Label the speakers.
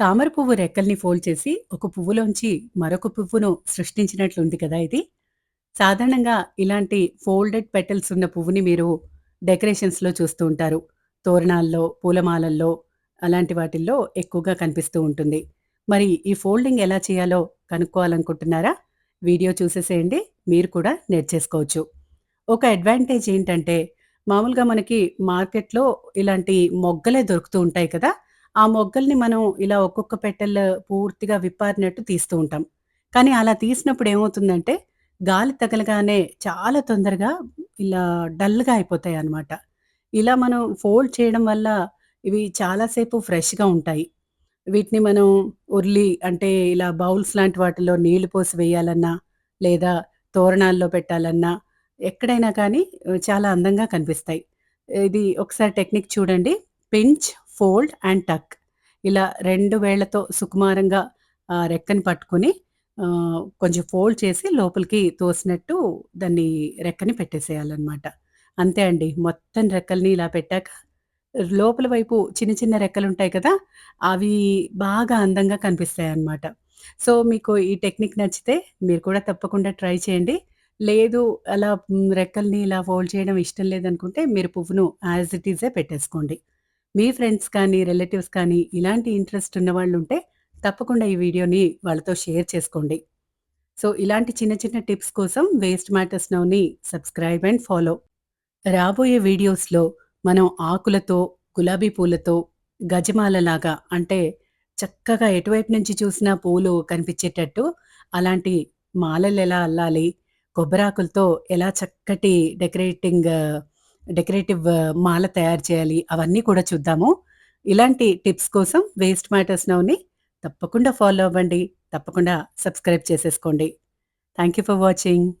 Speaker 1: తామర పువ్వు రెక్కల్ని ఫోల్డ్ చేసి ఒక పువ్వులోంచి మరొక పువ్వును సృష్టించినట్లుంది కదా ఇది. సాధారణంగా ఇలాంటి ఫోల్డెడ్ పెటల్స్ ఉన్న పువ్వుని మీరు డెకరేషన్స్‌లో చూస్తూ ఉంటారు. తోరణాల్లో, పూలమాలల్లో అలాంటి వాటిల్లో ఎక్కువగా కనిపిస్తూ ఉంటుంది. మరి ఈ ఫోల్డింగ్ ఎలా చేయాలో కనుక్కోవాలనుకుంటున్నారా? వీడియో చూసేసేయండి. మీరు కూడా నేర్చేసుకోవచ్చు. ఒక అడ్వాంటేజ్ ఏంటంటే మామూలుగా మనకి మార్కెట్‌లో ఇలాంటి మొగ్గలే దొరుకుతూ ఉంటాయి కదా! ఆ మొగ్గల్ని మనం ఇలా ఒక్కొక్క పెట్టెల్లో పూర్తిగా విప్పారినట్టు తీస్తూ ఉంటాం. కానీ అలా తీసినప్పుడు ఏమవుతుందంటే గాలి తగలగానే చాలా తొందరగా ఇలా డల్‌గా అయిపోతాయి అన్నమాట ఇలా మనం ఫోల్డ్ చేయడం వల్ల ఇవి చాలాసేపు ఫ్రెష్‌గా ఉంటాయి. వీటిని మనం ఉర్లి అంటే ఇలా బౌల్స్ లాంటి వాటిలో నీళ్ళు పోసి వేయాలన్నా, లేదా తోరణాల్లో పెట్టాలన్నా, ఎక్కడైనా కానీ చాలా అందంగా కనిపిస్తాయి. ఇది ఒకసారి టెక్నిక్ చూడండి. పించ్, ఫోల్డ్ అండ్ టక్. ఇలా రెండు వేళ్ళతో సుకుమారంగా రెక్కని పట్టుకొని కొంచెం ఫోల్డ్ చేసి లోపలికి తోసినట్టు దాన్ని రెక్కని పెట్టేసేయాలన్నమాట అంతే అండి. మొత్తం రెక్కల్ని ఇలా పెట్టాక లోపల వైపు చిన్న చిన్న రెక్కలు ఉంటాయి కదా! అవి బాగా అందంగా కనిపిస్తాయి అన్నమాట సో, మీకు ఈ టెక్నిక్ నచ్చితే మీరు కూడా తప్పకుండా ట్రై చేయండి. లేదు అలా రెక్కల్ని ఇలా ఫోల్డ్ చేయడం ఇష్టం లేదనుకుంటే మీరు పువ్వును యాజ్ ఇట్ ఈజే పెట్టేసుకోండి. మీ ఫ్రెండ్స్ కానీ, రిలేటివ్స్ కానీ ఇలాంటి ఇంట్రెస్ట్ ఉన్న వాళ్ళు ఉంటే తప్పకుండా ఈ వీడియోని వాళ్ళతో షేర్ చేసుకోండి. సో, ఇలాంటి చిన్న చిన్న టిప్స్ కోసం వేస్ట్ మ్యాటర్స్ నౌని సబ్స్క్రైబ్ అండ్ ఫాలో. రాబోయే వీడియోస్‌లో మనం ఆకులతో, గులాబీ పూలతో, గజమాలలాగా అంటే చక్కగా ఎటువైపు నుంచి చూసినా పూలు కనిపించేటట్టు అలాంటి మాలలు ఎలా అల్లాలి, కొబ్బరాకులతో ఎలా చక్కటి డెకరేటింగ్ డెకరేటివ్ మాల తయారు చేయాలి అవన్నీ కూడా చూద్దాము. ఇలాంటి టిప్స్ కోసం వేస్ట్ మ్యాటర్స్ నౌని తప్పకుండా ఫాలో అవ్వండి. తప్పకుండా సబ్స్క్రైబ్ చేసేసుకోండి. Thank you for watching.